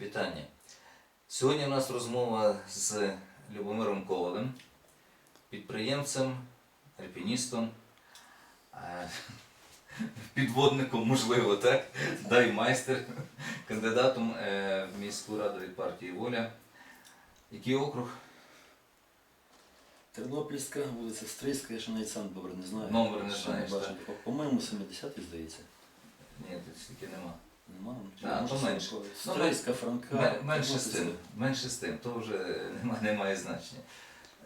Вітання. Сьогодні у нас розмова з Любомиром Ковалем, підприємцем, альпіністом, е, підводником, можливо, так, дайвмайстер, кандидатом е, в міську раду від партії Воля. Який округ? Тернопільська, вулиця Стрийська, я ще навіть сам добре не знаю. Номер не? По- По-моєму, 70-й, здається. Ні, тут стільки нема. Нема. Може, то менше. Ну, Стрийська, Франка. Мен- Менше з тим, менше з тим, то вже немає, немає значення.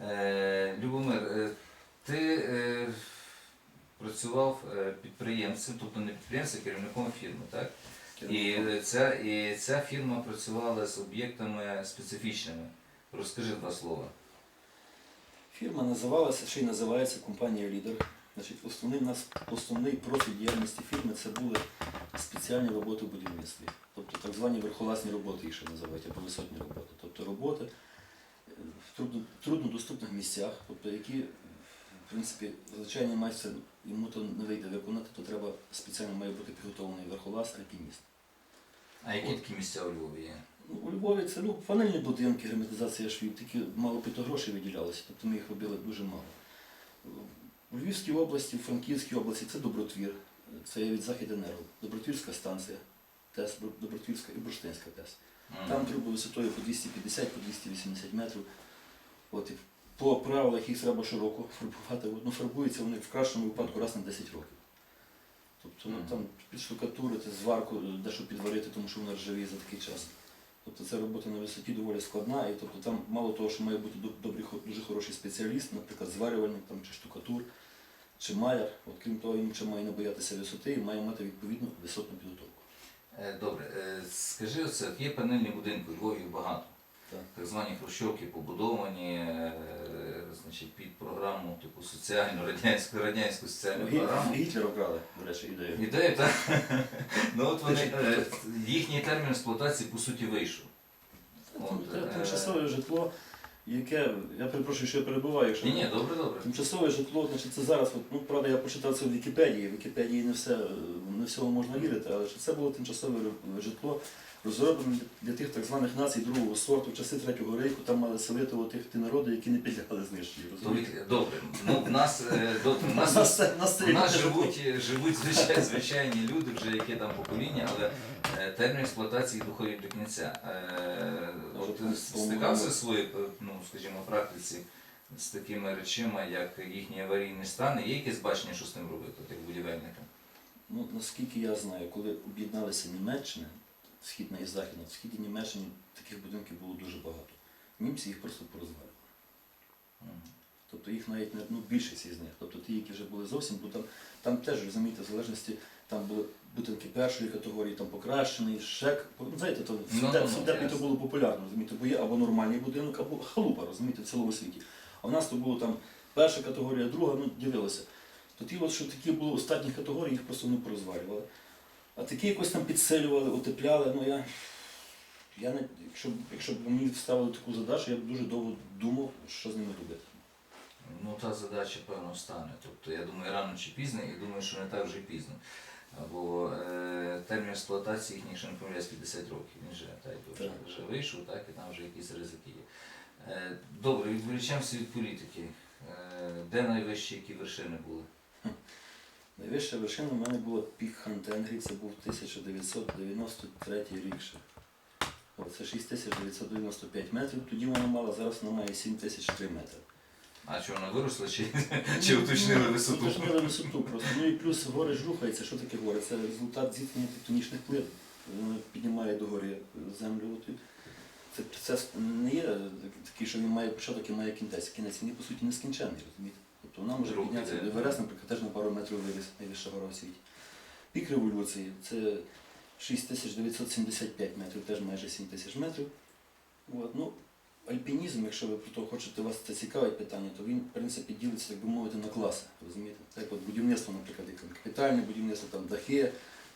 Е, Любомир, е, ти е, працював е, підприємцем, тобто не підприємцем, а керівником фірми, так? І ця, і ця фірма працювала з об'єктами специфічними. Розкажи два слова. Фірма називалася, ще й називається компанія Лідер. Значить, основний, нас, основний профіль діяльності фірми це були спеціальні роботи в будівництві. Тобто так звані верхолазні роботи їх ще називають, або висотні роботи. Тобто роботи е, в трудно, труднодоступних місцях, тобто які, в принципі, звичайний майстер йому то не вийде виконати, то треба спеціально має бути підготовлений верхолаз, альпініст. А які такі місця у Львові є? Ну, у Львові це ну, панельні будинки, герметизація швів, такі мало піто грошей виділялося, тобто ми їх робили дуже мало. У Львівській області, в Франківській області це Добротвір, це від Західенерго, Добротвірська станція, ТЕС, Добротвірська і Бурштинська ТЕС. М. Там труби висотою по 250, по 280 метрів. От, і по правилах їх треба широко фарбувати. Ну, фарбуються вони в кращому випадку раз на 10 років. Тобто ну, Мгм. там підштукатурити, зварку, дещо підварити, тому що вони ржавіє за такий час. Тобто ця робота на висоті доволі складна, і тобто там мало того, що має бути доб- добрий, дуже хороший спеціаліст, наприклад, зварювальник там, чи штукатур, чи маляр. От, крім того, він ще має не боятися висоти і має мати відповідну висотну підготовку. Е, Добре, е, скажи оце, є панельні будинки у Львові багато. Так. Звані хрущовки побудовані е, значить, під програму типу соціальну, радянську, радянську соціальну Гі- програму. Гітлер обрали, до речі, ідею. Ідею, так? ну от вони, е, їхній термін експлуатації по суті вийшов. От, Це е, Тимчасове житло, яке, я перепрошую, що я перебуваю, якщо Ні, ні, добре, добре. тимчасове житло, значить це зараз, от, ну правда, я почитав це в Вікіпедії. В Вікіпедії не все не всього можна вірити, але що це було тимчасове житло, розроблене для тих так званих націй другого сорту, в часи третього рейку там мали селити тих ті народи, які не підлягали знищенню. То розумієте? від- Добре. Ну, в нас, е, до- в нас, Нас це- у нас живуть, живуть звичайні, звичайні люди, вже які там покоління, але е, термін експлуатації доходить до кінця. Е, От ти стикався в своїй, е, ну, скажімо, практиці з такими речима, як їхній аварійний стан, і є якесь бачення, що з ним робити, як будівельникам? Ну, наскільки я знаю, коли об'єдналися Німеччина, східна і західна, в східній Німеччині таких будинків було дуже багато. Німці їх просто порозвалювали. Тобто їх навіть ну, більшість із них. Тобто ті, які вже були зовсім, бо там, там теж розумієте, в залежності там були будинки першої категорії, там покращений, шек. Ну, знаєте, то в Ну, ну, в то було популярно, розумієте, бо є або нормальний будинок, або халупа, розумієте, в цілому світі. А в нас то було там перша категорія, друга, ну ділилися. То ті, от, що такі були останні категорії, їх просто не порозвалювали. А такі якось там підселювали, утепляли, ну я. Я не, якщо, якщо б мені ставили таку задачу, я б дуже довго думав, що з ними робити. Ну, та задача, певно, стане. Тобто, я думаю, рано чи пізно, і думаю, що не так вже пізно. Бо е, термін експлуатації їхніх, якщо не помиляюсь, 50 років. Він же, так, вже, вже вийшов, так, і там вже якісь ризики є. Е, добре, відволічаємося від політики. Е, де найвищі які вершини були? Найвища вершина в мене була пік Хантенгрі, це був 1993 рік ще. О, Це 6995 метрів, тоді вона мала, зараз вона має 7003 метри. А чи вона виросла, чи, чи уточнили висоту? Уточнили висоту просто. Ну і плюс гори ж рухаються. Що таке гори? Це результат зіткнення тектонічних плит. Воно піднімає догори землю. Це процес не є такий, що він має початок і має кінець. Кінець він по суті нескінченний, розумієте? Тобто вона може піднятися. іде. Еверест, наприклад, теж на пару метрів виріс, найвища гора у світі. Пік революції це 6975 метрів, теж майже 7 тисяч метрів. От, ну, альпінізм, якщо ви про то хочете, вас це цікавить питання, то він, в принципі, ділиться, так би мовити, на класи. Розумієте? Так от будівництво, наприклад, як капітальне будівництво, там дахи,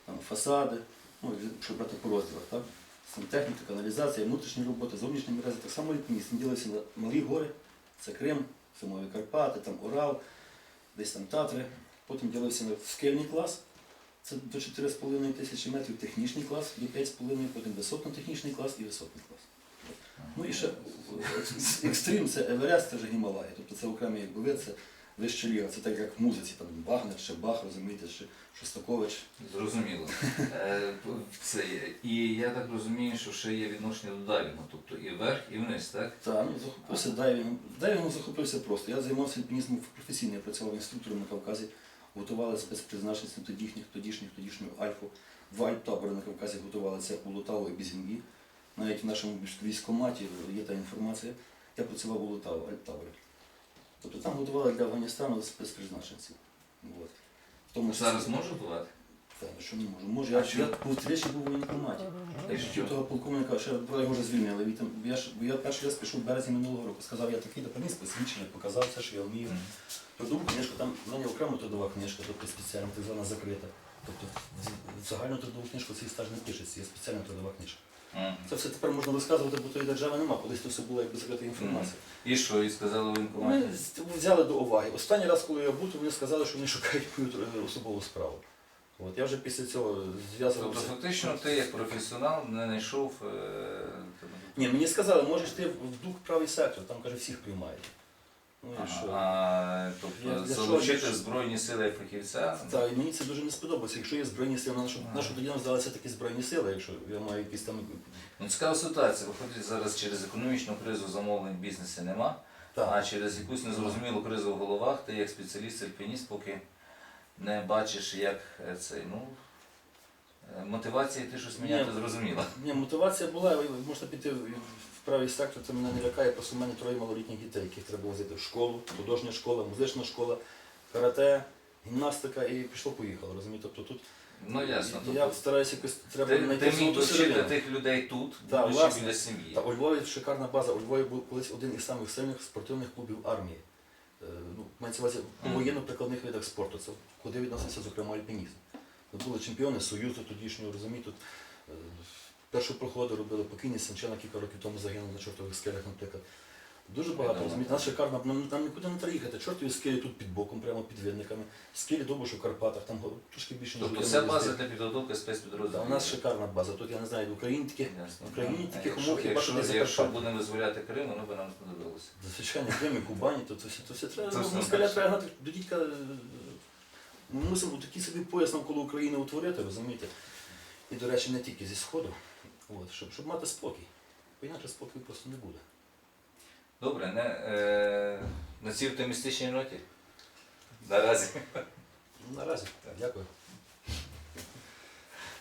там фасади, ну, якщо брати по розділах, так? Сантехніка, каналізація, внутрішні роботи, зовнішні мережі. Так само альпінізм ділиться на малі гори, це Крим, Зимові Карпати, там Урал, десь там Татри. Потім ділився на скельний клас, Це до 4,5 тисячі метрів технічний клас, до 5,5, потім висотно-технічний клас і висотний клас. Ну і ще е, екстрім це Еверест, це вже Гімалаї. Тобто це окремі якби це вища ліга. Це так як в музиці, там Вагнер, ще Бах, розумієте, ще Шостакович. Зрозуміло. Е, Це є. І я так розумію, що ще є відношення до дайвінгу, тобто і вверх, і вниз, так? Та, ну, захопився дайвінгом. Дайвінгом захопився просто. Я займався альпінізмом професійно, я працював інструктором на Кавказі, готували спецпризначенців тодішніх, тодішніх, тодішню Альфу. Два альптабори на Кавказі готували це у Лутаву і Бізінгі. Навіть в нашому військкоматі є та інформація. Я працював у альптаборі. Тобто там готували для Афганістану спецпризначенців. От. Тому Зараз може бувати? Та, що не можу. Може, я, я був тричі був у воєнкоматі. Того полковника, ще його вже звільнили. Він там- Я, ж- бо я перший раз пішов в березні минулого року. Сказав, я такий, приніс посвідчення, показав все, що я вмію. Трудову книжку, там в мене окремо трудова книжка, тобто спеціальна, так звана закрита. Тобто в- загальну трудову книжку цей стаж не пишеться, є спеціальна трудова книжка. Це все тепер можна розказувати, бо тої держави нема, колись це все було якби закрита інформація. І що, і сказали в воєнкоматі? Ми взяли до уваги. Останній раз, коли я був, то вони сказали, що вони шукають мою особову справу. От, я вже після цього Тобто зв'язувався. фактично ти як професіонал не знайшов. е, Ні, мені сказали, можеш ти в дух правий сектор, там каже, всіх приймають. Ну і що? А, Я тобто для залучити? Збройні сили як фахівця. Так, і мені це дуже не сподобається. Якщо є збройні сили, на що, на що тоді нам здалися такі збройні сили, якщо я маю якісь там. Ну, цікава ситуація. Виходить, зараз через економічну кризу замовлень в бізнесі нема, а Так. через якусь незрозумілу кризу в головах, ти як спеціаліст альпініст поки не бачиш, як е, цей, ну. Е, Мотивації ти щось міняти зрозуміла. Ні, мотивація була, можете піти в правий сектор, це мене не лякає, просто в мене троє малолітніх дітей, яких треба возити в школу, художня школа, музична школа, карате, гімнастика і пішло-поїхало. Розумієте? Тобто тут Ну ясно. я Тобто, стараюся якось треба ти, знайти ти міг золоту тих людей тут, будучи власне. біля сім'ї. Та у Львові шикарна база. У Львові був колись один із самих сильних спортивних клубів армії. Е, Ну, мається увазі воєнно-прикладних видах спорту. Це куди відносився, зокрема, альпінізм. Тут були чемпіони Союзу тодішнього, розумієте, тут е, першу проходу робили покійні Санчена кілька років тому загинув на чортових скелях, наприклад. Дуже багато, Відомо. розумієте, нас шикарна, нам, нам нікуди не треба їхати. Чортові скелі тут під боком, прямо під винниками. Скелі Добуш у Карпатах, там трошки більше ніж Тобто не база для підготовки спецпідрозділів. у нас шикарна база. Тут я не знаю, в Україні таких в Україні таких умов хіба якщо, що десь якщо Закарпаття. будемо визволяти Крим, воно би нам знадобилося. Звичайно, Крим і Кубані, то це все, то все треба. Це ну, москаля треба гнати до дідька. Ми мусимо такий собі пояс навколо України утворити, розумієте? І, до речі, не тільки зі Сходу, от, щоб, щоб мати спокій. Бо інакше спокій просто не буде. Добре, не, е, на цій оптимістичній ноті. Наразі. Наразі. наразі. Дякую.